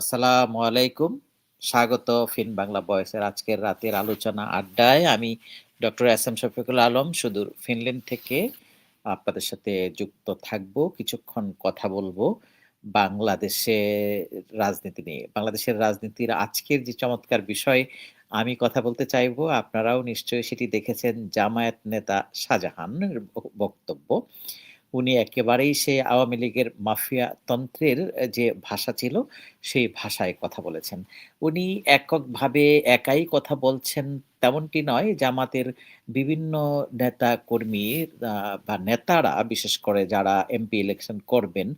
আসসালামু আলাইকুম। স্বাগত ফিন বাংলা বয়সের আজকের রাতের আলোচনা আড্ডায়। আমি doctor S M Shafiqul Alam সুদূর ফিনল্যান্ড থেকে আপনাদের সাথে যুক্ত থাকব। কিছুক্ষণ কথা বলব বাংলাদেশের রাজনীতি নিয়ে। বাংলাদেশের রাজনীতির আজকের যে চমৎকার বিষয় আমি কথা বলতে চাইব, আপনারাও নিশ্চয়ই সেটি দেখেছেন জামায়াত নেতা শাহজাহানের ব বক্তব্য। উনি একেবারেই সে আওয়ামী লীগের মাফিয়া তন্ত্রের যে ভাষা ছিল, সেই ভাষায় কথা বলেছেন। উনি এককভাবে একাই কথা বলছেন তেমনটি নয়। জামাতের বিভিন্ন নেতা-কর্মী বা নেতারা বিশেষ করে যারা এমপি ইলেকশন করবেন,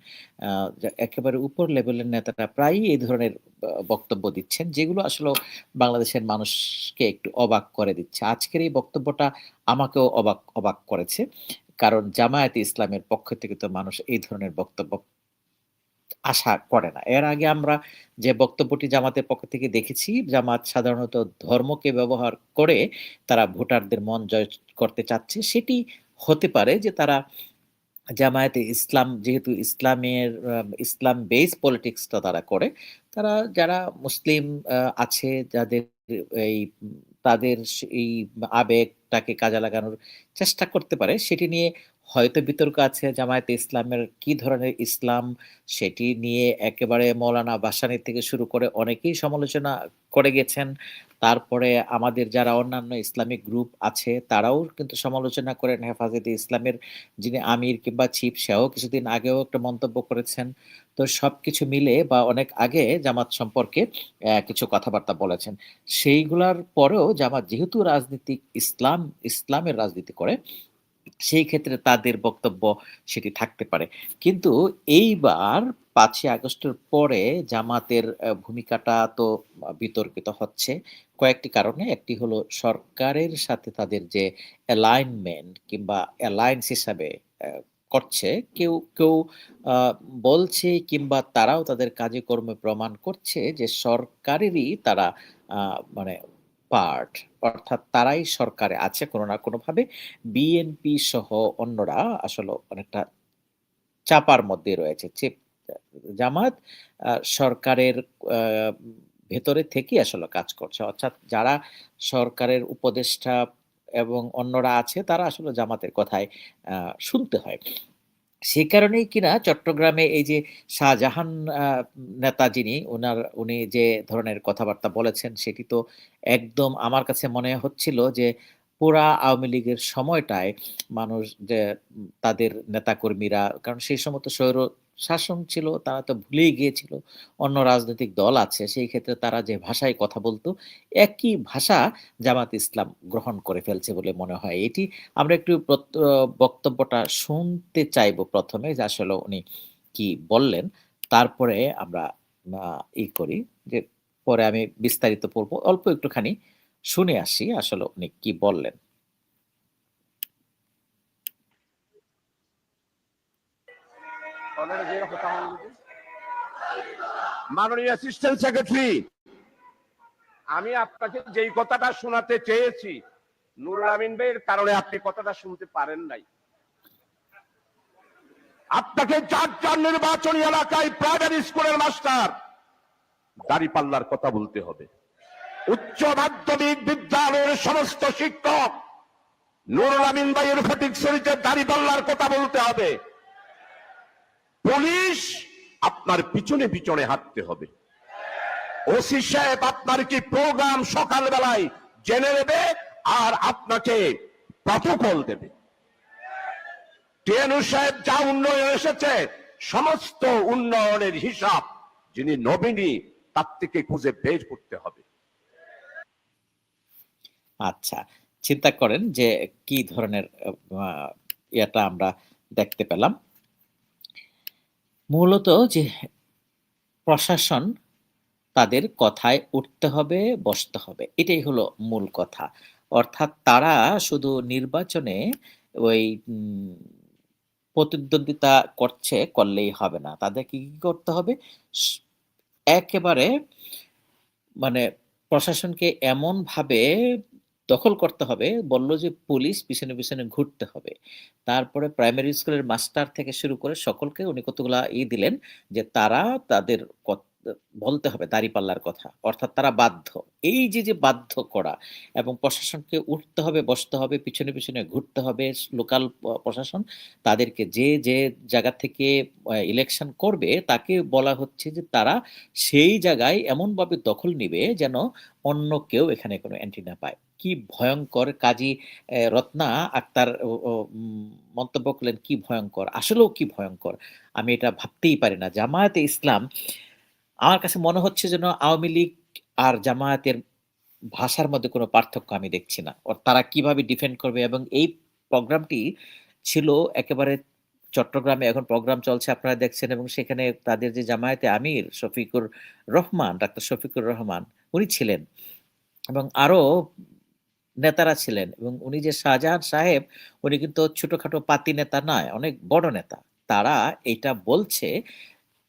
একেবারে উপর লেভেলের নেতারা প্রায়ই এই ধরনের বক্তব্য দিচ্ছেন, যেগুলো আসলে বাংলাদেশের মানুষকে একটু অবাক করে দিচ্ছে। আজকের এই বক্তব্যটা আমাকেও অবাক অবাক করেছে। কারণ জামায়াতে ইসলামের পক্ষ থেকে তো মানুষ এই ধরনের বক্তব্য আশা করে না। এর আগে আমরা যে বক্তব্যটি জামাতের পক্ষ থেকে দেখেছি, জামাত সাধারণত ধর্মকে ব্যবহার করে তারা ভোটারদের মন জয় করতে চাচ্ছে। সেটি হতে পারে যে তারা জামায়াতে ইসলাম যেহেতু ইসলামের ইসলাম বেস পলিটিক্সটা তারা করে, তারা যারা মুসলিম আছে যাদের এই তাদের এই আবেগটাকে কাজে লাগানোর চেষ্টা করতে পারে, সেটি নিয়ে হয়তো বিতর্ক আছে জামায়াতে ইসলামের কি ধরনের ইসলাম, সেটি নিয়ে একেবারে মৌলানা বাসানির থেকে শুরু করে অনেকেই সমালোচনা করে গেছেন। তারপরে আমাদের যারা অন্যান্য ইসলামিক গ্রুপ আছে, তারাও কিন্তু সমালোচনা করেন। হেফাজতে ইসলামের যিনি আমির কিংবা চিফ, সেও কিছুদিন আগেও একটা মন্তব্য করেছেন। তো সব কিছু মিলে বা অনেক আগে জামাত সম্পর্কে কিছু কথাবার্তা বলেছেন। সেইগুলার পরেও জামাত যেহেতু রাজনীতিক ইসলাম, ইসলামের রাজনীতি করে, সেই ক্ষেত্রে তাদের বক্তব্য সেটি থাকতে পারে। কিন্তু এইবার পাঁচই আগস্টের পরে জামাতের ভূমিকাটা তো বিতর্কিত হচ্ছে কয়েকটি কারণে। একটি হলো সরকারের সাথে তাদের যে অ্যালাইনমেন্ট কিংবা অ্যালায়েন্স হিসাবে করছে, কেউ, কেউ বলছে কিংবা তারাও তাদের কাজে কর্মে প্রমাণ করছে যে সরকারেরই তারা মানে পার্ট। অর্থাৎ তারাই সরকারে আছে কোনো না কোনোভাবে বিএনপি সহ অন্যরা আসলে অনেকটা চাপার মধ্যে রয়েছে। জামাত সরকারের ভেতরে থেকেই আসলে কাজ করছে। অর্থাৎ যারা সরকারের উপদেষ্টা এবং অন্যরা আছে, তারা আসলে জামাতের কথায় শুনতে হয়। সে কারণেই কিনা চট্টগ্রামে এই যে শাহজাহান নেতা যিনি, ওনার উনি যে ধরনের কথাবার্তা বলেছেন, সেটি তো একদম আমার কাছে মনে হচ্ছিল যে পুরা আওয়ামী লীগের সময়টায় মানুষ যে তাদের নেতাকর্মীরা কারণ সেই সময় তো শাসন ছিল, তারা তো ভুলেই গিয়েছিল। অন্য রাজনৈতিক দল আছে, সেই ক্ষেত্রে তারা যে ভাষায় কথা বলতো একই ভাষা জামাত ইসলাম গ্রহণ করে ফেলছে বলে মনে হয়। এটি আমরা একটু বক্তব্যটা শুনতে চাইব প্রথমে যে আসলে উনি কি বললেন। তারপরে আমরা ই করি যে পরে আমি বিস্তারিত পড়ব। অল্প একটুখানি শুনে আসি আসলে উনি কি বললেন। মাননীয় অ্যাসিস্ট্যান্ট সেক্রেটারি আমি আপনাকে যেই কথাটা শোনাতে চেয়েছি নুরুল আমিন ভাইয়ের কারণে আপনি কথাটা শুনতে পারেন নাই। আপনাকে চার চার নির্বাচনী এলাকায় প্রাইমারি স্কুলের মাস্টার দাড়ি পাল্লার কথা বলতে হবে। উচ্চ মাধ্যমিক বিদ্যালয়ের সমস্ত শিক্ষক নুরুল আমিন ভাইয়ের ফটিক শরীফে দাড়ি পাল্লার কথা বলতে হবে পুলিশ আপনার পিছনে পিছনে হাঁটতে হবে। ওসি সাহেব আপনার কি প্রোগ্রাম সকাল বেলায় জেনে নেবে আর আপনাকে প্রটোকল দেবে। টিএনু সাহেব যা উন্নয়ন এসেছে সমস্ত উন্নয়নের হিসাব যিনি নবীনী তার থেকে খুঁজে বের করতে হবে। আচ্ছা, চিন্তা করেন যে কি ধরনের ইয়েটা আমরা দেখতে পেলাম। মূলত যে প্রশাসন তাদের কথায় উঠতে হবে, বসতে হবে। এটাই হলো মূল কথা। অর্থাৎ তারা শুধু নির্বাচনে ওই প্রতিদ্বন্দ্বিতা করছে, করলেই হবে না। তাদেরকে কি করতে হবে? একেবারে মানে প্রশাসনকে এমনভাবে দখল করতে হবে, বলল যে পুলিশ পিছনে, পিছনে ঘুরতে হবে। তারপরে প্রাইমারি স্কুলের মাস্টার থেকে শুরু করে সকলকে উনি কতগুলা ই দিলেন যে তারা তাদের বলতে হবে দাঁড়িপাল্লার কথা। অর্থাৎ তারা বাধ্য। এই যে, যে বাধ্য করা এবং প্রশাসনকে উঠতে হবে, বসতে হবে, পিছনে, পিছনে ঘুরতে হবে, লোকাল প্রশাসন তাদেরকে যে, যে জায়গা থেকে ইলেকশন করবে তাকে বলা হচ্ছে যে তারা সেই জায়গায় এমনভাবে দখল নিবে যেন অন্য কেউ এখানে কোনো এন্ট্রি না পায়। কি ভয়ঙ্কর কাজী রত্না আক্তার মন্তব্য করলেন কি ভয়ঙ্কর আসলেও কি ভয়ঙ্কর আমি এটা ভাবতেই পারি না। জামায়াতে ইসলাম আমার কাছে মনে হচ্ছে যেন আওয়ামী লীগ আর জামায়াতের ভাষার মধ্যে কোনো পার্থক্য আমি দেখছি না। তারা কীভাবে ডিফেন্ড করবে এবং এই প্রোগ্রামটি ছিল একেবারে চট্টগ্রামে এখন প্রোগ্রাম চলছে আপনারা দেখছেন এবং সেখানে তাদের যে জামায়াতে আমির শফিকুর রহমান, ডাক্তার শফিকুর রহমান উনি ছিলেন এবং আরও নেতারা ছিলেন এবং উনি যে শাহজাহান সাহেব উনি কিন্তু ছোটখাটো পাতি নেতা নয়, অনেক বড় নেতা। তারা এইটা বলছে,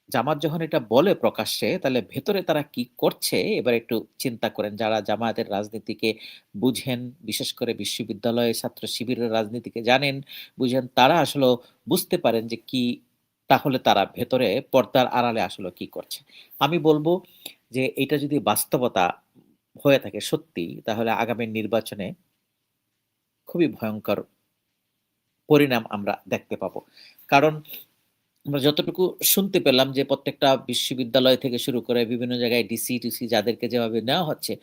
জামাত যখন এটা বলে প্রকাশ্যে তাহলে ভেতরে তারা কি করছে এবার একটু চিন্তা করেন। যারা জামায়াতের রাজনীতিকে বুঝেন, বিশেষ করে বিশ্ববিদ্যালয়ে ছাত্র শিবিরের রাজনীতিকে জানেন, বুঝেন তারা আসলেও বুঝতে পারেন যে কি তাহলে তারা ভেতরে পর্দার আড়ালে আসলে কি করছে। আমি বলব যে এটা যদি বাস্তবতা হয়ে থাকে সত্যি তাহলে আগামী নির্বাচনে খুবই ভয়ঙ্কর পরিণাম আমরা দেখতে পাবো। কারণ আমরা যতটুকু শুনতে পেলাম যে প্রত্যেকটা বিশ্ববিদ্যালয় থেকে শুরু করে বিভিন্ন জায়গায় ডিসি-টিসি যাদেরকে যেভাবে নেওয়া হচ্ছে,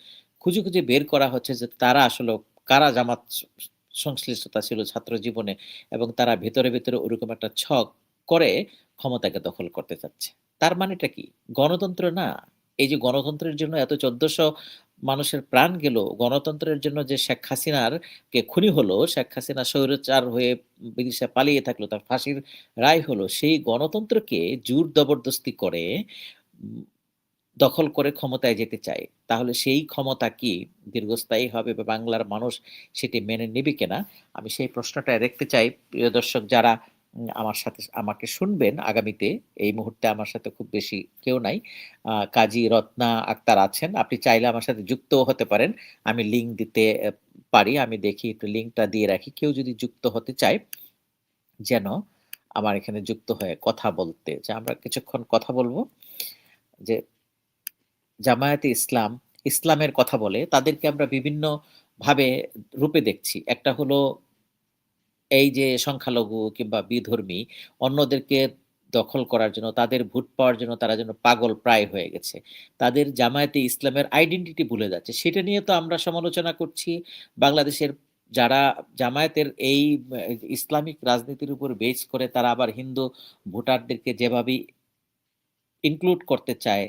খুঁজে, খুঁজে বের করা হচ্ছে যে তারা আসলে কারা জামাত সংশ্লিষ্টতা ছিল ছাত্র জীবনে এবং তারা ভেতরে, ভেতরে ওরকম একটা ছক করে ক্ষমতাকে দখল করতে চাচ্ছে। তার মানেটা কি? গণতন্ত্র না। এই যে গণতন্ত্রের জন্য এত ১৪০০ মানুষের প্রাণ গেল, গণতন্ত্রের জন্য যে শেখ হাসিনার কে খুনি হলো, শেখ হাসিনা স্বৈরাচার হয়ে বিদেশে পালিয়ে থাকল, তার ফাঁসির রায় হলো, সেই গণতন্ত্রকে জোর জবরদস্তি করে দখল করে ক্ষমতায় যেতে চায়। তাহলে সেই ক্ষমতা কি দীর্ঘস্থায়ী হবে বা বাংলার মানুষ সেটি মেনে নিবে কিনা? আমি সেই প্রশ্নটা রাখতে চাই। প্রিয় দর্শক যারা আমার সাথে আমাকে শুনবেন আগামীতে, এই মুহূর্তে আমার সাথে খুব বেশি কেউ নাই। কাজী রত্না আক্তার আছেন। আপনি চাইলে আমার সাথে যুক্তও হতে পারেন। আমি লিঙ্ক দিতে পারি। আমি দেখি একটু লিঙ্কটা দিয়ে রাখি। কেউ যদি যুক্ত হতে চায় যেন আমার এখানে যুক্ত হয়ে কথা বলতে যে আমরা কিছুক্ষণ কথা বলব যে জামায়াতে ইসলাম, ইসলামের কথা বলে তাদেরকে আমরা বিভিন্ন ভাবে রূপে দেখছি। একটা হলো এই যে সংখ্যালঘু কিংবা বিধর্মী অন্যদেরকে দখল করার জন্য, তাদের ভোট পাওয়ার জন্য তারা যেন পাগল প্রায় হয়ে গেছে। তাদের জামায়াতে ইসলামের আইডেন্টিটি ভুলে যাচ্ছে। সেটা নিয়ে তো আমরা সমালোচনা করছি। বাংলাদেশের যারা জামায়াতের এই ইসলামিক রাজনীতির উপর বেস করে তারা আবার হিন্দু ভোটারদেরকে যেভাবে ইনক্লুড করতে চায়,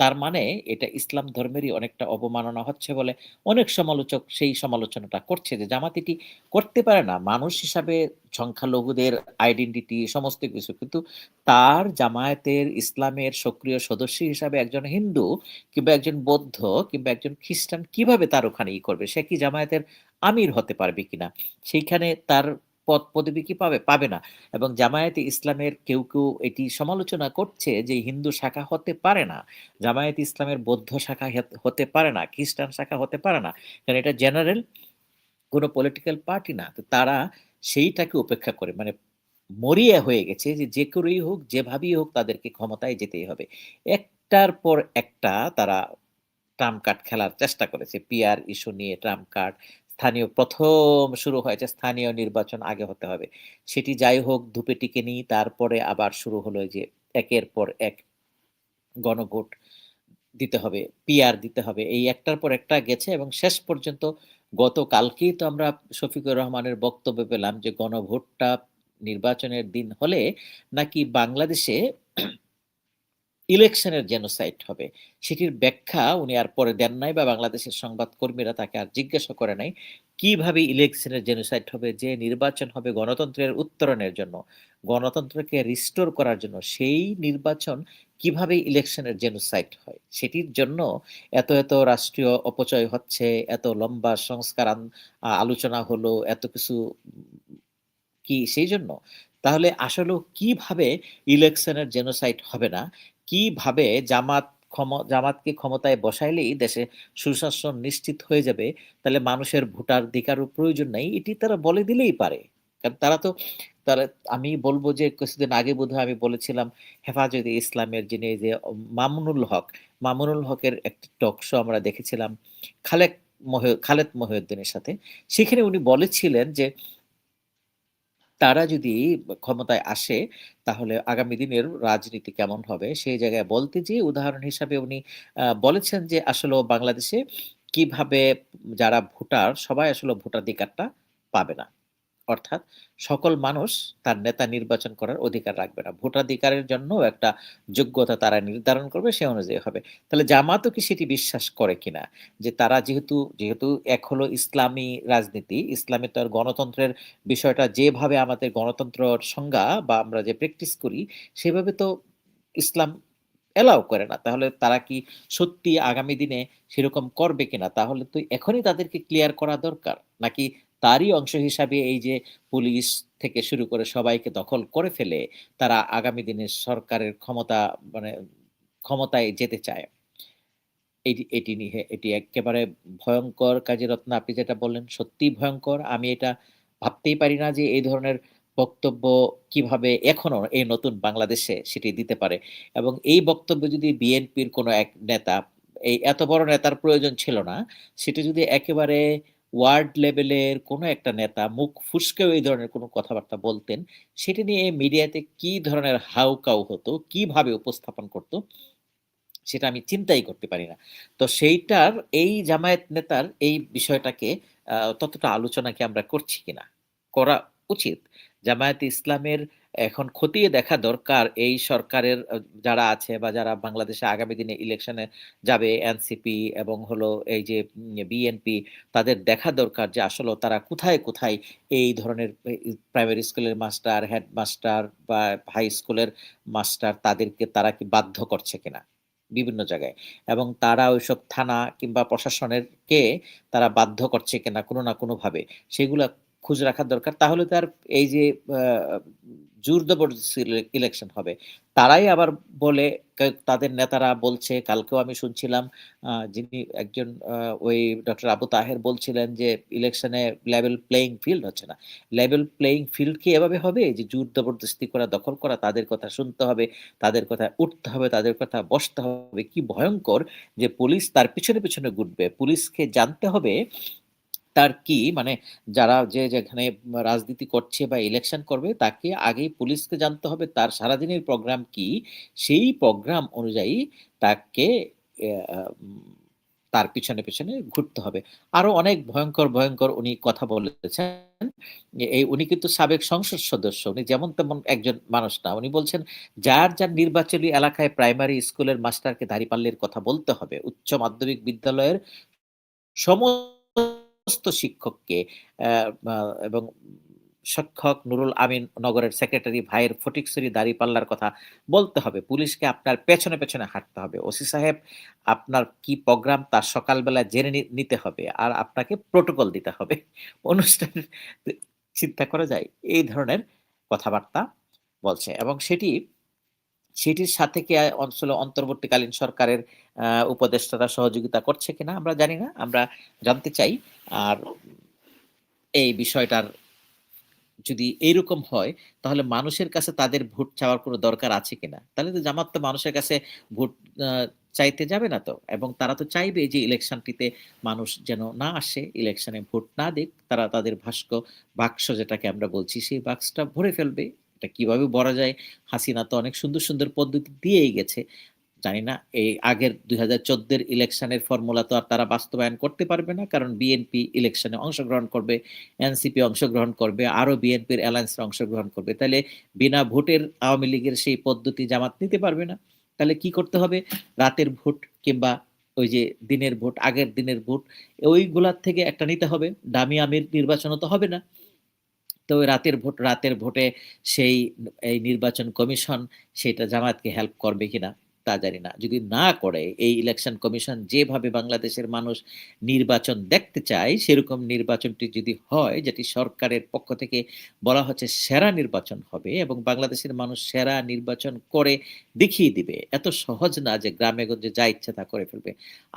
তার মানে এটা ইসলাম ধর্মেরই অনেকটা অবমাননা হচ্ছে বলে অনেক সমালোচক সেই সমালোচনাটা করছে যে জামাত এটি করতে পারে না। মানুষ হিসাবে সংখ্যালঘুদের আইডেন্টিটি সমস্ত কিছু। কিন্তু তার জামায়াতের ইসলামের সক্রিয় সদস্য হিসাবে একজন হিন্দু কিংবা একজন বৌদ্ধ কিংবা একজন খ্রিস্টান কীভাবে তার ওখানে ই করবে? সে কি জামায়াতের আমির হতে পারবে কিনা? সেইখানে তার পদ পদবি কি পাবে? পাবে না। এবং জামায়াতে ইসলামের কেউ, কেউ এটি সমালোচনা করছে যে হিন্দু শাখা হতে পারে না। জামায়াতে ইসলামের বৌদ্ধ শাখা হতে পারে না, খ্রিস্টান শাখা হতে পারে না। কারণ এটা জেনারেল কোনো পলিটিক্যাল পার্টি না। তো তারা সেইটাকে উপেক্ষা করে মানে মরিয়া হয়ে গেছে যে, যে করেই হোক, যেভাবেই হোক তাদেরকে ক্ষমতায় যেতেই হবে। একটার পর একটা তারা ট্রাম্প কার্ড খেলার চেষ্টা করেছে। পিআর ইস্যু নিয়ে ট্রাম্প কার্ড, স্থানীয় প্রথম শুরু হয়েছে স্থানীয় নির্বাচন আগে হতে হবে। সেটি যাই হোক ধূপে টিকে নিই তারপরে আবার শুরু হলো যে একের পর এক গণভোট দিতে হবে, পিআর দিতে হবে। এই একটার পর একটা গেছে এবং শেষ পর্যন্ত গতকালকেই তো আমরা শফিকুর রহমানের বক্তব্য পেলাম যে গণভোটটা নির্বাচনের দিন হলে নাকি বাংলাদেশে ইলেকশনের জেনোসাইড হবে। সেটির ব্যাখ্যা উনি আর পরে দেন নাই বা বাংলাদেশের সংবাদকর্মীরা তাকে আর জিজ্ঞাসা করে নাই। কীভাবে ইলেকশনের জেনোসাইড হবে? যে নির্বাচন হবে গণতন্ত্রের উত্তরণের জন্য, গণতন্ত্রকে রিস্টোর করার জন্য সেই নির্বাচন কীভাবে ইলেকশনের জেনোসাইড হয়? সেটির জন্য এত, এত রাষ্ট্রীয় অপচয় হচ্ছে, এত লম্বা সংস্কার আলোচনা হলো, এত কিছু কি সেই জন্য তাহলে আসলেও কীভাবে ইলেকশনের জেনোসাইড হবে না? কীভাবে জামাত জামাতকে ক্ষমতায় বসাইলেই দেশে সুশাসন নিশ্চিত হয়ে যাবে, তাহলে মানুষের ভোটাধিকারও প্রয়োজন নাই। এটি তারা বলে দিলেই পারে। কারণ তারা তো তারা আমি বলব যে কিছুদিন আগে বোধহয় আমি বলেছিলাম হেফাজতে ইসলামের যিনি যে মামুনুল হক মামুনুল হকের একটি টক শো আমরা দেখেছিলাম খালেক মহি খালেদ মহিউদ্দিনের সাথে সেখানে উনি বলেছিলেন যে তারা যদি ক্ষমতায় আসে, তাহলে আগামী দিনের রাজনীতি কেমন হবে সেই জায়গায় বলতে যে উদাহরণ হিসাবে উনি বলেছেন যে আসলে বাংলাদেশে কীভাবে যারা ভোটার, সবাই আসলে ভোটাধিকারটা পাবে না। অর্থাৎ সকল মানুষ তার নেতা নির্বাচন করার অধিকার রাখবে না। ভোটাধিকারের জন্যও একটা যোগ্যতা তারা নির্ধারণ করবে সে অনুযায়ী হবে। তাহলে জামাতও কি সেটি বিশ্বাস করে কিনা? যে তারা যেহেতু যেহেতু এক হলো ইসলামী রাজনীতি, ইসলামে তো আর গণতন্ত্রের বিষয়টা যেভাবে আমাদের গণতন্ত্রর সংজ্ঞা বা আমরা যে প্র্যাকটিস করি সেভাবে তো ইসলাম অ্যালাও করে না। তাহলে তারা কি সত্যি আগামী দিনে সেরকম করবে কিনা? তাহলে তো এখনই তাদেরকে ক্লিয়ার করা দরকার। নাকি তারই অংশ হিসাবে এই যে পুলিশ থেকে শুরু করে সবাইকে দখল করে ফেলে তারা আগামী দিনে সরকারের ক্ষমতা মানে ক্ষমতায় যেতে চায়। এটি এটি নিয়ে, এটি একেবারে ভয়ঙ্কর কাজী রত্না আপনি যেটা বললেন সত্যি ভয়ঙ্কর আমি এটা ভাবতেই পারি না যে এই ধরনের বক্তব্য কীভাবে এখনও এই নতুন বাংলাদেশে সেটি দিতে পারে। এবং এই বক্তব্য যদি বিএনপির কোনো এক নেতা, এই এত বড় নেতার প্রয়োজন ছিল না। সেটা যদি একেবারে ওয়ার্ড লেভেলের কোনো একটা নেতা মুখ ফুসকেও এই ধরনের কোনো কথাবার্তা বলতেন, সেটি নিয়ে মিডিয়াতে কি ধরনের হাউকাউ হতো, কীভাবে উপস্থাপন করত, সেটা আমি চিন্তাই করতে পারি না। তো সেইটার এই জামায়াত নেতার এই বিষয়টাকে ততটা আলোচনা কি আমরা করছি কিনা? করা উচিত। জামায়াতে ইসলামের এখন খতিয়ে দেখা দরকার এই সরকারের যারা আছে বা যারা বাংলাদেশে আগামী দিনে ইলেকশনে যাবে এনসিপি এবং হলো এই যে বিএনপি তাদের দেখা দরকার যে আসলেও তারা কোথায়, কোথায় এই ধরনের প্রাইমারি স্কুলের মাস্টার, হেডমাস্টার বা হাই স্কুলের মাস্টার তাদেরকে তারা কি বাধ্য করছে কিনা? বিভিন্ন জায়গায়। এবং তারা ওইসব থানা কিংবা প্রশাসনেরকে তারা বাধ্য করছে কিনা কোনো না কোনোভাবে সেগুলা খুঁজে রাখার দরকার। তাহলে তার এই যে জোর জবরদস্তি ইলেকশন হবে। তারাই আবার বলে তাদের নেতারা বলছে কালকেও আমি শুনছিলাম যিনি একজন ওই ডক্টর আবু তাহের বলছিলেন যে ইলেকশনে লেভেল প্লেইং ফিল্ড হচ্ছে না। লেভেল প্লেইং ফিল্ড কি এভাবে হবে? যে জোর জবরদস্তি করা, দখল করা, তাদের কথা শুনতে হবে, তাদের কথা উঠতে হবে, তাদের কথা বসতে হবে। কি ভয়ঙ্কর যে পুলিশ তার পিছনে, পিছনে ঘুরবে। পুলিশকে জানতে হবে তার কি মানে যারা যে যেখানে রাজনীতি করছে বা ইলেকশন করবে তাকে আগে পুলিশকে জানতে হবে তার সারাদিনের প্রোগ্রাম কি? সেই প্রোগ্রাম অনুযায়ী তাকে তার পিছনে, পিছনে ঘুরতে হবে। আরও অনেক ভয়ঙ্কর ভয়ঙ্কর উনি কথা বলেছেন। এই উনি কিন্তু সাবেক সংসদ সদস্য। উনি যেমন তেমন একজন মানুষ না। উনি বলছেন যার, যার নির্বাচনী এলাকায় প্রাইমারি স্কুলের মাস্টারকে দাঁড়িপাল্লার কথা বলতে হবে। উচ্চ মাধ্যমিক বিদ্যালয়ের সমস্ত শিক্ষককে এবং শিক্ষক নুরুল আমিন নগরের সেক্রেটারি ভাইয়ের ফটিকছড়ি দাঁড়িপাল্লার কথা বলতে হবে। পুলিশকে আপনার পেছনে, পেছনে হাঁটতে হবে। ওসি সাহেব আপনার কি প্রোগ্রাম তার সকালবেলা জেনে নিতে হবে। আর আপনাকে প্রোটোকল দিতে হবে। অনুষ্ঠানের তে চিন্তা করা যায়? এই ধরনের কথাবার্তা বলছে এবং সেটি সেটির সাথে কি আসলে অন্তর্বর্তীকালীন সরকারের উপদেষ্টারা সহযোগিতা করছে কিনা আমরা জানি না। আমরা জানতে চাই। আর এই বিষয়টার যদি এইরকম হয় তাহলে মানুষের কাছে তাদের ভোট চাওয়ার কোনো দরকার আছে কিনা? তাহলে তো জামাত তো মানুষের কাছে ভোট চাইতে যাবে না তো। এবং তারা তো চাইবে যে ইলেকশনটিতে মানুষ যেন না আসে, ইলেকশনে ভোট না দিক। তারা তাদের ভাস্ক বাক্স যেটাকে আমরা বলছি সেই বাক্সটা ভরে ফেলবে। এটা কীভাবে ভরা যায়? হাসিনা তো অনেক সুন্দর, সুন্দর পদ্ধতি দিয়েই গেছে। জানি না এই আগের দুই হাজার চোদ্দের ইলেকশনের ফর্মুলা তো আর তারা বাস্তবায়ন করতে পারবে না। কারণ বিএনপি ইলেকশনে অংশগ্রহণ করবে, এনসিপি অংশগ্রহণ করবে, আরও বিএনপির অ্যালায়েন্সরা অংশগ্রহণ করবে। তাহলে বিনা ভোটের আওয়ামী লীগের সেই পদ্ধতি জামাত নিতে পারবে না। তাহলে কি করতে হবে? রাতের ভোট কিংবা ওই যে দিনের ভোট, আগের দিনের ভোট ওইগুলার থেকে একটা নিতে হবে। দামি আমির নির্বাচনও তো হবে না। তো রাতের ভোট রাতের ভোটে সেই এই নির্বাচন কমিশন সেটা জামায়াতকে হেল্প করবে কিনা? তা জানি না। যদি না করে, এই ইলেকশন কমিশন যেভাবে বাংলাদেশের মানুষ নির্বাচন দেখতে চায়, সেরকম নির্বাচনটি যদি হয়, যেটি সরকারের পক্ষ থেকে বলা হচ্ছে সেরা নির্বাচন হবে এবং বাংলাদেশের মানুষ সেরা নির্বাচন করে দেখিয়ে দিবে, এত সহজ না যে গ্রামে গঞ্জে যা ইচ্ছা তা করে ফেলবে।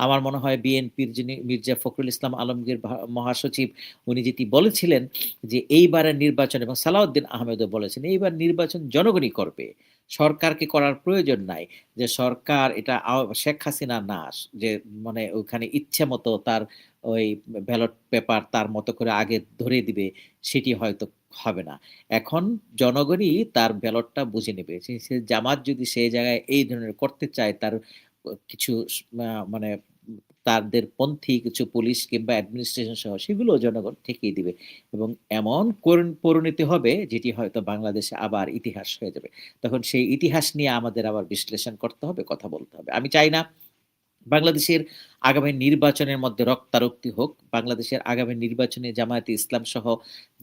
আমার মনে হয় বিএনপির যিনি মির্জা ফখরুল ইসলাম আলমগীর মহাসচিব, উনি যেটি বলেছিলেন যে, এইবারের নির্বাচন এবং সালাউদ্দিন আহমেদও বলেছেন, এইবার নির্বাচন জনগণই করবে। সরকারকে করার প্রয়োজন নাই যে সরকার এটা শেখ হাসিনা না যে মানে ওখানে ইচ্ছে মতো তার ওই ব্যালট পেপার তার মতো করে আগে ধরে দিবে, সেটি হয়তো হবে না। এখন জনগণই তার ব্যালটটা বুঝে নেবে। সে- জামাত যদি সেই জায়গায় এই ধরনের করতে চায়, তার কিছু মানে তাদের পন্থী, কিছু পুলিশ কিংবা অ্যাডমিনিস্ট্রেশন সহ সেগুলো জনগণ ঠেকিয়ে দিবে এবং এমন পরিণতি হবে যেটি হয়তো বাংলাদেশে আবার ইতিহাস হয়ে যাবে। তখন সেই ইতিহাস নিয়ে আমাদের আবার বিশ্লেষণ করতে হবে, কথা বলতে হবে। আমি চাই না বাংলাদেশের আগামী নির্বাচনের মধ্যে রক্তারক্তি হোক, বাংলাদেশের আগামী নির্বাচনে জামায়াতে ইসলাম সহ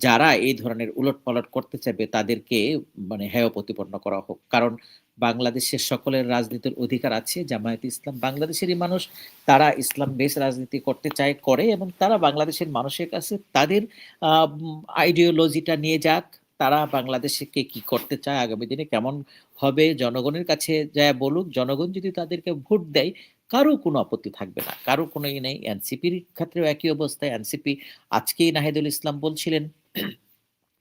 যারা এই ধরনের উলট পালট করতে চাইবে, তাদেরকে মানে হেয় প্রতিপন্ন করা হোক। কারণ বাংলাদেশের সকলের রাজনীতির অধিকার আছে, জামায়াতে ইসলাম বাংলাদেশেরই মানুষ, তারা ইসলাম বেশ রাজনীতি করতে চায়, করে এবং তারা বাংলাদেশের মানুষের কাছে তাদের আইডিওলজিটা নিয়ে যাক। তারা বাংলাদেশকে কি করতে চায়, আগামী দিনে কেমন হবে, জনগণের কাছে যা বলুক, জনগণ যদি তাদেরকে ভোট দেয় কারও কোনো আপত্তি থাকবে না। কারও কোনো ই নেই। এনসিপির ক্ষেত্রেও একই অবস্থায় এনসিপি আজকেই নাহিদুল ইসলাম বলছিলেন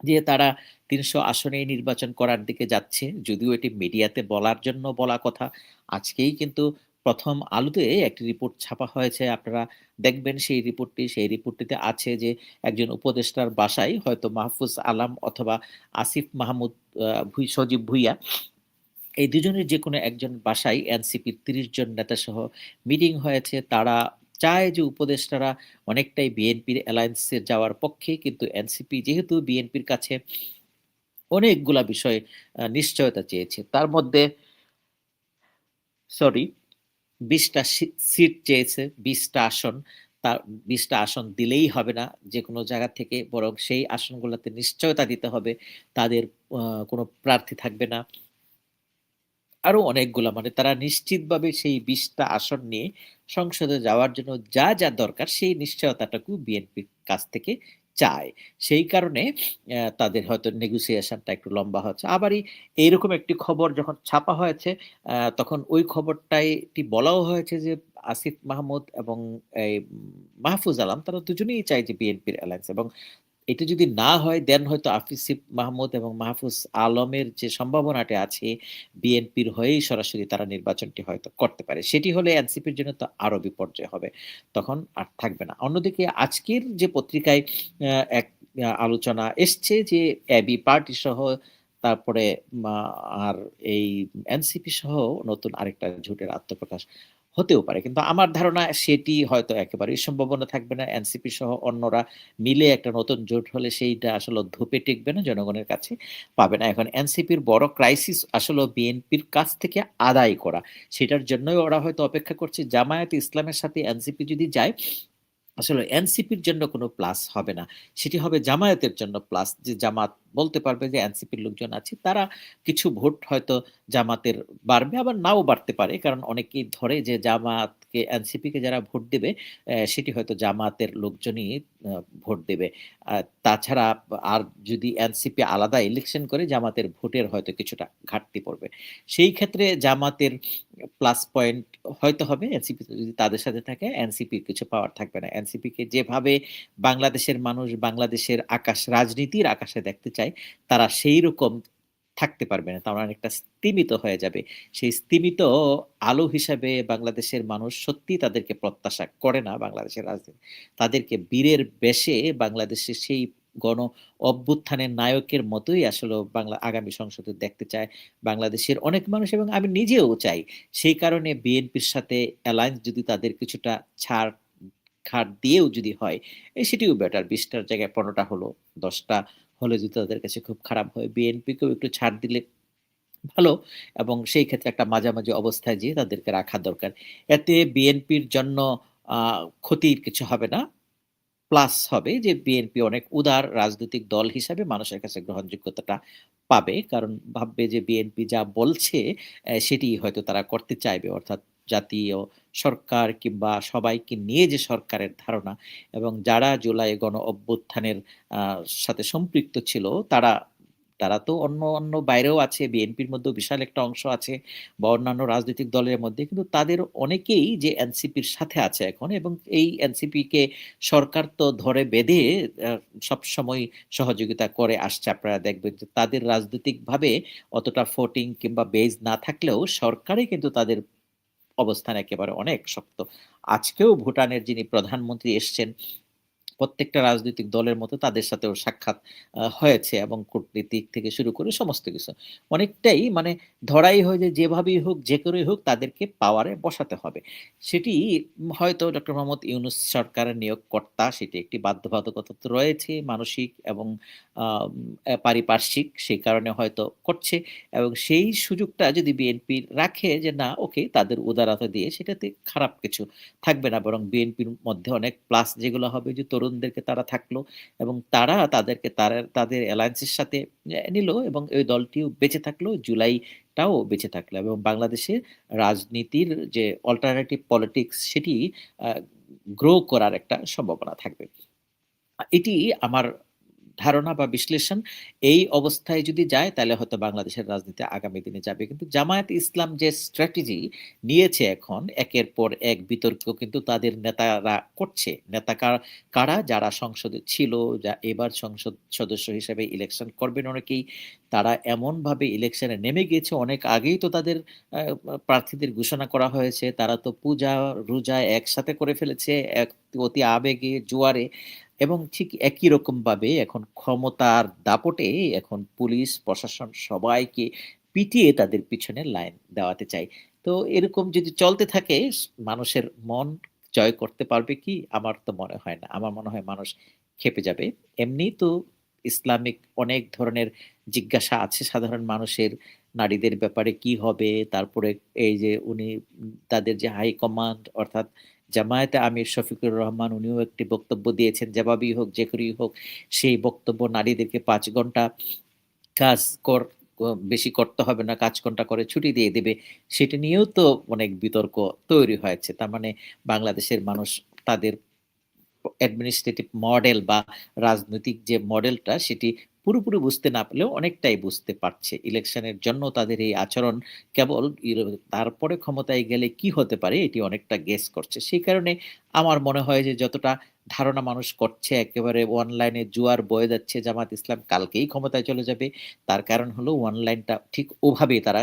যে তারা তিনশো আসনে নির্বাচন করার দিকে যাচ্ছে। যদিও এটি মিডিয়াতে বলার জন্য বলা কথা। আজকেই কিন্তু প্রথম আলোতে একটি রিপোর্ট ছাপা হয়েছে। আপনারা দেখবেন সেই রিপোর্টটি। সেই রিপোর্টটিতে আছে যে একজন উপদেষ্টার বাসায় হয়তো মাহফুজ আলম অথবা আসিফ মাহমুদ ভুই সজীব ভুইয়া এই দুজনের যে কোনো একজন বাসায় এনসিপির তিরিশ জন নেতা সহ মিটিং হয়েছে। তারা চায় যে উপদেষ্টারা অনেকটাই বিএনপির অ্যালায়েন্সে যাওয়ার পক্ষে, কিন্তু এনসিপি যেহেতু বিএনপির কাছে অনেকগুলা বিষয় নিশ্চয়তা চেয়েছে। তার মধ্যে সরি, বিশটা সিট চেয়েছে, বিশটা আসন। তার, বিশটা আসন দিলেই হবে না। যে কোনো জায়গা থেকে বরং সেই আসনগুলোতে নিশ্চয়তা দিতে হবে। তাদের কোনো প্রার্থী থাকবে না। আরও অনেকগুলা মানে তারা নিশ্চিতভাবে সেই বিশটা আসন নিয়ে সংসদে যাওয়ার জন্য যা যা দরকার সেই নিশ্চয়তাটুকু বিএনপির কাছ থেকে চায়। সেই কারণে তাদের হয়তো নেগোসিয়েশনটা একটু লম্বা হচ্ছে। আবারই এইরকম একটি খবর যখন ছাপা হয়েছে তখন ওই খবরটাই বলাও হয়েছে যে আসিফ মাহমুদ এবং এই মাহফুজ আলম, তারা দুজনেই চায় যে বিএনপির অ্যালায়েন্স এবং এটা যদি না হয় দেন হয়তো আফিসিফ মাহমুদ এবং মাহফুজ আলমের যে সম্ভাবনাটা আছে, বিএনপির হয়েই সরাসরি তারা নির্বাচনটি হয়তো করতে পারে। সেটি হলে এনসিপির জন্য তো আরও বিপর্যয় হবে। তখন আর থাকবে না। অন্যদিকে আজকের যে পত্রিকায় এক আলোচনা এসছে যে এবি পার্টি সহ, তারপরে আর এই এনসিপি সহ নতুন আরেকটা ঝুটের আত্মপ্রকাশ হতেও পারে। কিন্তু আমার ধারণা সেটি হয়তো একেবারেই সম্ভাবনা থাকবে না। এনসিপি সহ অন্যরা মিলে একটা নতুন জোট হলে সেইটা আসলে ধূপে টিকবে না জনগণের কাছে, পাবে না। এখন এনসিপির বড় ক্রাইসিস আসলে বিএনপির কাছ থেকে আদায় করা, সেটার জন্যই ওরা হয়তো অপেক্ষা করছে। জামায়াত ইসলামের সাথে এনসিপি যদি যায়, আসলে এনসিপির জন্য কোনো প্লাস হবে না। সেটি হবে জামায়াতের জন্য প্লাস যে জামাত বলতে পারবে যে এনসিপির লোকজন আছে। তারা কিছু ভোট হয়তো জামাতের বাড়বে, আবার নাও বাড়তে পারে। কারণ অনেকেই ধরে যে জামাতকে, এনসিপিকে যারা ভোট দেবে সেটি হয়তো জামাতের লোকজনই ভোট দেবে। তাছাড়া আর যদি এনসিপি আলাদা ইলেকশন করে, জামাতের ভোটের হয়তো কিছুটা ঘাটতি পড়বে। সেই ক্ষেত্রে জামাতের প্লাস পয়েন্ট হয়তো হবে। এনসিপি যদি তাদের সাথে থাকে, এনসিপির কিছু পাওয়ার থাকবে না। এনসিপিকে যেভাবে বাংলাদেশের মানুষ, বাংলাদেশের আকাশ, রাজনীতির আকাশে দেখতে চায় তারা সেই রকম থাকতে পারবে না। তারা অনেকটা স্তিমিত হয়ে যাবে। সেই স্তিমিত আলো হিসাবে বাংলাদেশের মানুষ সত্যি তাদেরকে প্রত্যাশা করে না, বাংলাদেশের রাজনীতি। তাদেরকে বীরের বেশে বাংলাদেশের সেই গণ অভ্যুত্থানের নায়কের মতোই আসলে বাংলা আগামী সংসদে দেখতে চায় বাংলাদেশের অনেক মানুষ এবং আমি নিজেও চাই। সেই কারণে বিএনপির সাথে অ্যালায়েন্স যদি তাদের কিছুটা ছাড় খাট দিয়েও যদি হয় সেটিও বেটার। বিশটার জায়গায় পনেরোটা হলো, দশটা হলে যদি তাদের কাছে খুব খারাপ হয়। বিএনপিকেও একটু ছাড় দিলে ভালো এবং সেই ক্ষেত্রে একটা মাঝামাঝি অবস্থায় যেয়ে তাদেরকে রাখা দরকার। এতে বিএনপির জন্য ক্ষতির কিছু হবে না। প্লাস হবে যে বিএনপি অনেক উদার রাজনৈতিক দল হিসাবে মানুষের কাছে গ্রহণযোগ্যতাটা পাবে। কারণ ভাববে যে বিএনপি যা বলছে সেটি হয়তো তারা করতে চাইবে। অর্থাৎ জাতীয় সরকার কিংবা সবাইকে নিয়ে যে সরকারের ধারণা এবং যারা জুলাই গণ অভ্যুত্থানের সাথে সম্পৃক্ত ছিল, তারা তারা তো অন্য অন্য বাইরেও আছে, বিএনপির মধ্যেও বিশাল একটা অংশ আছে বা অন্যান্য রাজনৈতিক দলের মধ্যে, কিন্তু তাদের অনেকেই যে এনসিপির সাথে আছে এখন এবং এই এনসিপি কে সরকার তো ধরে বেঁধে সবসময় সহযোগিতা করে আসছে। আপনারা দেখবেন তাদের রাজনৈতিকভাবে অতটা ফোটিং কিংবা বেজ না থাকলেও সরকারে কিন্তু তাদের অবস্থান একেবারে অনেক শক্ত। আজকেও ভুটানের যিনি প্রধানমন্ত্রী এসছেন প্রত্যেকটা রাজনৈতিক দলের মতো তাদের সাথেও সাক্ষাৎ হয়েছে এবং কূটনীতিক থেকে শুরু করে সমস্ত কিছু। অনেকটাই মানে ধরাই হয় যে যেভাবেই হোক, যে করেই হোক, তাদেরকে পাওয়ারে বসাতে হবে। সেটি হয়তো ডক্টর মোহাম্মদ ইউনুস সরকারের নিয়োগকর্তা, সেটি একটি বাধ্যবাধকতা তো রয়েছে, মানসিক এবং পারিপার্শ্বিক, সেই কারণে হয়তো করছে এবং সেই সুযোগটা যদি বিএনপি রাখে যে না, ওকে, তাদের উদারতা দিয়ে সেটাতে খারাপ কিছু থাকবে না, বরং বিএনপির মধ্যে অনেক প্লাস যেগুলো হবে যে তরুণদেরকে তারা থাকল এবং তারা তাদেরকে তারা, তাদের অ্যালায়েন্সের সাথে নিল এবং ওই দলটিও বেঁচে থাকল, জুলাইটাও বেঁচে থাকল এবং বাংলাদেশের রাজনীতির যে অল্টারনেটিভ পলিটিক্স সেটি গ্রো করার একটা সম্ভাবনা থাকবে। এটি আমার ধারণা বা বিশ্লেষণ এই অবস্থায় যদি যায়, তাহলে হয়তো বাংলাদেশের রাজনীতি আগামী দিনে যাবে। কিন্তু জামায়াত ইসলাম যে স্ট্র্যাটেজি নিয়েছে এখন, একের পর এক বিতর্ক কিন্তু তাদের নেতারা করছে। নেতা কারা- যারা সংসদে ছিল, যা এবার সংসদ সদস্য হিসেবে ইলেকশন করবেন অনেকেই। তারা এমনভাবে ইলেকশনে নেমে গিয়েছে। অনেক আগেই তো তাদের প্রার্থীদের ঘোষণা করা হয়েছে। তারা তো পূজা রোজা একসাথে করে ফেলেছে, এক অতি আবেগে, জোয়ারে। এবং ঠিক একই রকম ভাবে এখন ক্ষমতার দাপটে এখন পুলিশ, প্রশাসন সবাইকে পিটিয়ে তাদের পিছনে লাইন দেওয়াতে চাই তো এরকম যদি চলতে থাকে, মানুষের মন জয় করতে পারবে কি? আমার তো মনে হয় না। আমার মনে হয় মানুষ খেপে যাবে। এমনি তো ইসলামিক অনেক ধরনের জিজ্ঞাসা আছে সাধারণ মানুষের। নারীদের ব্যাপারে কি হবে? তারপরে এই যে উনি তাদের যে হাই কমান্ড অর্থাৎ জামায়াতে আমির শফিকুর রহমান উনিও একটি বক্তব্য দিয়েছেন জবাবই হোক, যে করেই হোক, সেই বক্তব্য নারীদেরকে পাঁচ ঘণ্টা কাজ কর, বেশি করতে হবে না, কাজ ঘণ্টা করে ছুটি দিয়ে দেবে। সেটা নিয়েও তো অনেক বিতর্ক তৈরি হয়েছে। তার মানে বাংলাদেশের মানুষ তাদের অ্যাডমিনিস্ট্রেটিভ মডেল বা রাজনৈতিক যে মডেলটা সেটি পুরোপুরি বুঝতে না পেলেও অনেকটাই বুঝতে পারছে। ইলেকশনের জন্য তাদের এই আচরণ কেবল তারপরে ক্ষমতায় গেলে কি হতে পারে এটি অনেকটা গেস করছে। সেই কারণে আমার মনে হয় যে যতটা ধারণা মানুষ করছে, একেবারে অনলাইনে জুয়ার বয়ে যাচ্ছে জামাত ইসলাম কালকেই ক্ষমতায় চলে যাবে। তার কারণ হলো অনলাইনটা ঠিক ওভাবেই তারা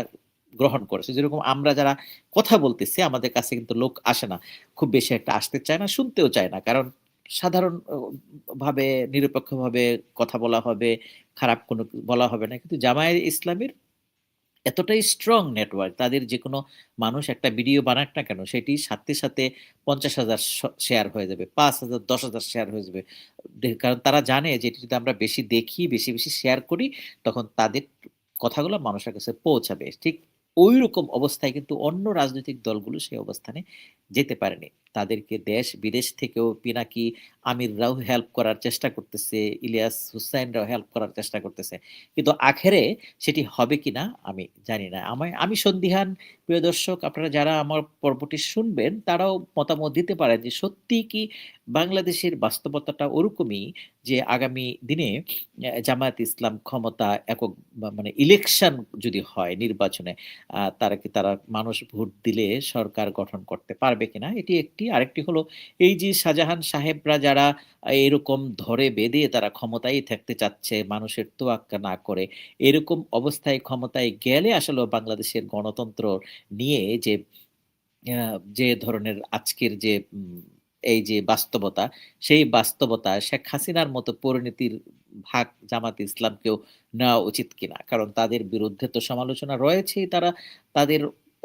গ্রহণ করেছে। যেরকম আমরা যারা কথা বলতেছি, আমাদের কাছে কিন্তু লোক আসে না। খুব বেশি একটা আসতে চায় না, শুনতেও চায় না। কারণ সাধারণ আহ, ভাবে নিরপেক্ষভাবে কথা বলা হবে খারাপ কোনো বলা হবে না। কিন্তু জামায়াত ইসলামের এতটাই স্ট্রং নেটওয়ার্ক তাদের যে কোনো মানুষ একটা ভিডিও বানাক না কেন সেটি সাথে সাথে পঞ্চাশ হাজার শেয়ার হয়ে যাবে পাঁচ হাজার দশ হাজার শেয়ার হয়ে যাবে। কারণ তারা জানে যে এটি যদি আমরা বেশি দেখি বেশি বেশি শেয়ার করি তখন তাদের কথাগুলো মানুষের কাছে পৌঁছাবে। ঠিক ওই রকম অবস্থায় কিন্তু অন্য রাজনৈতিক দলগুলো সেই অবস্থানে যেতে পারেনি। তাদেরকে দেশ বিদেশ থেকেও পিনাকি আমিররাও হেল্প করার চেষ্টা করতেছে, ইলিয়াস হুসাইনরাও হেল্প করার চেষ্টা করতেছে। কিন্তু আখেরে সেটি হবে কিনা আমি জানি না। আমায় আমি সন্দিহান, প্রিয় দর্শক, আপনারা যারা আমার পর্বটি শুনবেন, তারাও মতামত দিতে পারেন যে সত্যি কি বাংলাদেশের বাস্তবতাটা ওরকমই যে আগামী দিনে জামায়াত ইসলাম ক্ষমতা একক মানে ইলেকশন যদি হয় নির্বাচনে তারা কি তারা মানুষ ভোট দিলে সরকার গঠন করতে পারবে? কিনা, এটি একটি। আরেকটি হলো, এই যে শাহজাহান সাহেবরা যারা এরকম ধরে বেঁধে তারা ক্ষমতায় থাকতে চাচ্ছে, মানুষের তোয়াক্কা না করে, এরকম অবস্থায় ক্ষমতায় গেলে আসলে বাংলাদেশের গণতন্ত্র নিয়ে যে যে ধরনের আজকের যে এই যে বাস্তবতা, সেই বাস্তবতা শেখ হাসিনার মতো পরিণতির ভাগ জামাত ইসলামকেও নেওয়া উচিত কিনা? কারণ তাদের বিরুদ্ধে তো সমালোচনা রয়েছেই তারা, তাদের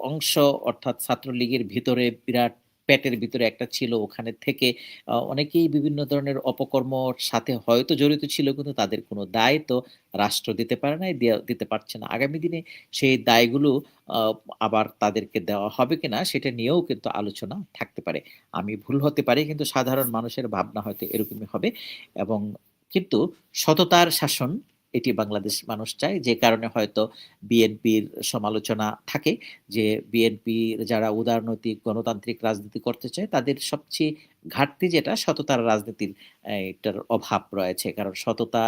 অংশ, অর্থাৎ ছাত্রলীগের ভিতরে বিরাট পেটের ভিতরে একটা ছিল, ওখানে থেকে অনেকেই বিভিন্ন ধরনের অপকর্মর সাথে হয়তো জড়িত ছিল, কিন্তু তাদের কোনো দায় তো রাষ্ট্র দিতে পারে না দিতে পারছে না। আগামী দিনে সেই দায়গুলো আবার তাদেরকে দেওয়া হবে কিনা সেটা নিয়েও কিন্তু আলোচনা থাকতে পারে। আমি ভুল হতে পারি, কিন্তু সাধারণ মানুষের ভাবনা হয়তো এরকমই হবে। এবং কিন্তু সততার শাসন এটি বাংলাদেশ মানুষ চায়, যে কারণে হয়তো বিএনপির সমালোচনা থাকে, যে বিএনপির যারা উদারনৈতিক গণতান্ত্রিক রাজনীতি করতে চায়, তাদের সবচেয়ে ঘাটতি যেটা, সততার রাজনীতির এটার অভাব রয়েছে। কারণ সততা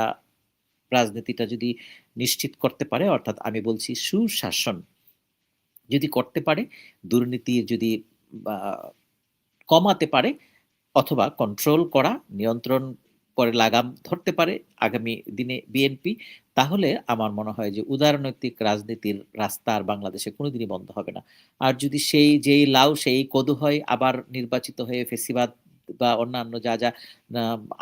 রাজনীতিটা যদি নিশ্চিত করতে পারে, অর্থাৎ আমি বলছি সুশাসন যদি করতে পারে, দুর্নীতি যদি কমাতে পারে, অথবা কন্ট্রোল করা, নিয়ন্ত্রণ করে লাগাম ধরতে পারে আগামী দিনে বিএনপি তাহলে আমার মনে হয় যে উদারনৈতিক রাজনীতির রাস্তা আর বাংলাদেশে কোনোদিনই বন্ধ হবে না। আর যদি সেই যেই লাউ, সেই কদু হয় আবার নির্বাচিত হয়ে ফেসিবাদ বা অন্যান্য যা যা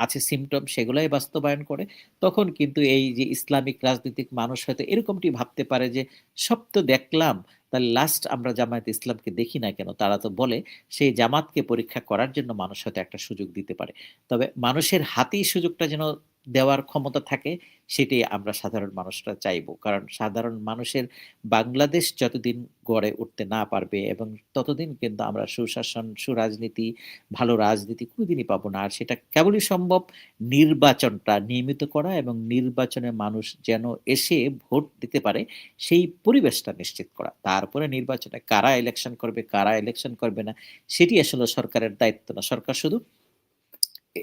আছে সিমটম সেগুলোই বাস্তবায়ন করে, তখন কিন্তু এই যে ইসলামিক রাজনীতিক মানুষ হয়তো এরকমটি ভাবতে পারে যে, সব তো দেখলাম তাহলে লাস্ট আমরা জামায়াত ইসলামকে দেখি না কেন? তারা তো বলে, সেই জামাতকে পরীক্ষা করার জন্য মানুষ হয়তো একটা সুযোগ দিতে পারে। তবে মানুষের হাতেই সুযোগটা যেন দেওয়ার ক্ষমতা থাকে সেটি আমরা সাধারণ মানুষরা চাইব। কারণ সাধারণ মানুষের বাংলাদেশ যতদিন গড়ে উঠতে না পারবে এবং ততদিন কিন্তু আমরা সুশাসন, সুরাজনীতি, ভালো রাজনীতি কোনোদিনই পাবো না। আর সেটা কেবলই সম্ভব নির্বাচনটা নিয়মিত করা এবং নির্বাচনে মানুষ যেন এসে ভোট দিতে পারে, সেই পরিবেশটা নিশ্চিত করা। তারপরে নির্বাচনে কারা ইলেকশন করবে, কারা ইলেকশন করবে না, সেটি আসলে সরকারের দায়িত্ব না। সরকার শুধু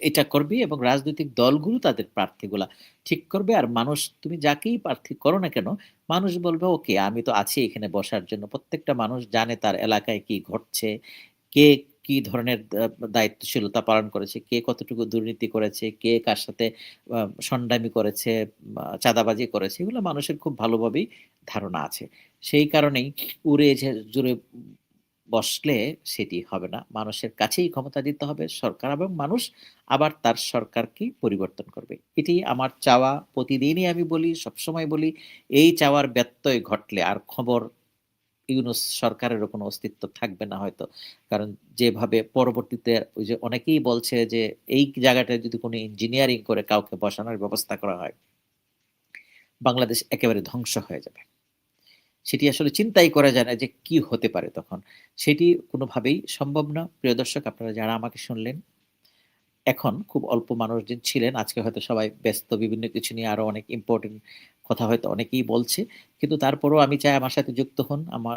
এটা করবে এবং রাজনৈতিক দলগুলো তাদের প্রার্থীগুলা ঠিক করবে। আর মানুষ, তুমি যাকেই প্রার্থী করো না কেন, মানুষ বলবে, ওকে, আমি তো আছি এখানে বসার জন্য। প্রত্যেকটা মানুষ জানে তার এলাকায় কি ঘটছে, কে কি ধরনের দায়িত্বশীলতা পালন করেছে, কে কতটুকু দুর্নীতি করেছে, কে কার সাথে সন্ডামি করেছে চাঁদাবাজি করেছে, এগুলো মানুষের খুব ভালোভাবেই ধারণা আছে। সেই কারণেই উড়ে যে, জুড়ে বসলে সেটি হবে না। মানুষের কাছেই ক্ষমতা দিতে হবে সরকার এবং মানুষ আবার তার সরকারকে পরিবর্তন করবে। এটি আমার চাওয়া, প্রতিদিনই আমি বলি, সবসময় বলি, এই চাওয়ার ব্যত্যয় ঘটলে আর খবর ইউনুস সরকারেরও কোনো অস্তিত্ব থাকবে না হয়তো। কারণ যেভাবে পরবর্তীতে ওই যে অনেকেই বলছে যে, এই জায়গাটায় যদি কোনো ইঞ্জিনিয়ারিং করে কাউকে বসানোর ব্যবস্থা করা হয়, বাংলাদেশ একেবারে ধ্বংস হয়ে যাবে। সেটি আসলে চিন্তাই করা যায় না যে কি হতে পারে তখন। সেটি কোনোভাবেই সম্ভব না। প্রিয় দর্শক, আপনারা যারা আমাকে শুনলেন, এখন খুব অল্প মানুষজন ছিলেন, আজকে হয়তো সবাই ব্যস্ত, বিভিন্ন কিছু নিয়ে আরও অনেক ইম্পর্টেন্ট কথা হয়তো অনেকেই বলছে। কিন্তু তারপরেও আমি চাই আমার সাথে যুক্ত হন। আমার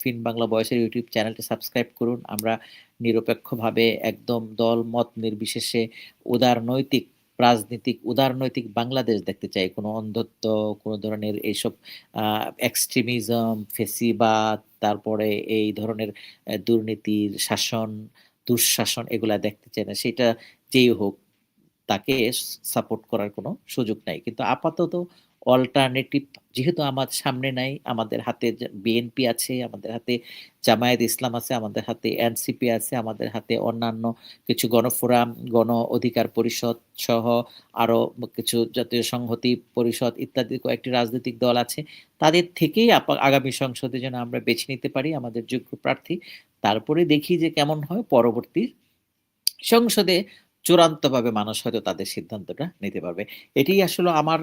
ফিন বাংলা বয়সের ইউটিউব চ্যানেলটি সাবস্ক্রাইব করুন। আমরা নিরপেক্ষভাবে একদম দল, মত নির্বিশেষে উদারনৈতিক রাজনীতিক উদারনৈতিক বাংলাদেশ দেখতে চাই। কোনো অন্ধত্ব, কোনো ধরনের এইসব এক্সট্রিমিজম ফেসিবাদ, তারপরে এই ধরনের দুর্নীতির শাসন, দুঃশাসন এগুলা দেখতে চাই না। সেটা যেই হোক, তাকে সাপোর্ট করার কোনো সুযোগ নাই। কিন্তু আপাতত অল্টারনেটিভ যেহেতু আমার সামনে নাই, আমাদের হাতে বিএনপি আছে, আমাদের হাতে জামায়াত ইসলাম আছে, আমাদের হাতে এনসিপি আছে, আমাদের হাতে অন্যান্য কিছু গণফোরাম, গণ অধিকার পরিষদ সহ আরও কিছু জাতীয় সংহতি পরিষদ ইত্যাদি কয়েকটি রাজনৈতিক দল আছে, তাদের থেকেই আগামী সংসদে যেন আমরা বেছে নিতে পারি আমাদের যোগ্য প্রার্থী। তারপরে দেখি যে কেমন হয়, পরবর্তী সংসদে চূড়ান্তভাবে মানুষ হয়তো তাদের সিদ্ধান্তটা নিতে পারবে। এটি আসলে আমার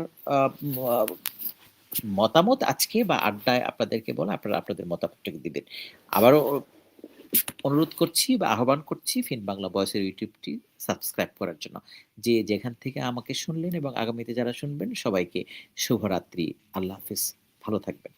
মতামত আজকে বা আড্ডায় আপনাদেরকে বলে আপনারা আপনাদের মতামতটাকে দিবেন। আবারও অনুরোধ করছি বা আহ্বান করছি ফিন বাংলা বয়সের ইউটিউবটি সাবস্ক্রাইব করার জন্য। যে যেখান থেকে আমাকে শুনলেন এবং আগামীতে যারা শুনবেন সবাইকে শুভরাত্রি। আল্লাহ হাফিজ। ভালো থাকবেন।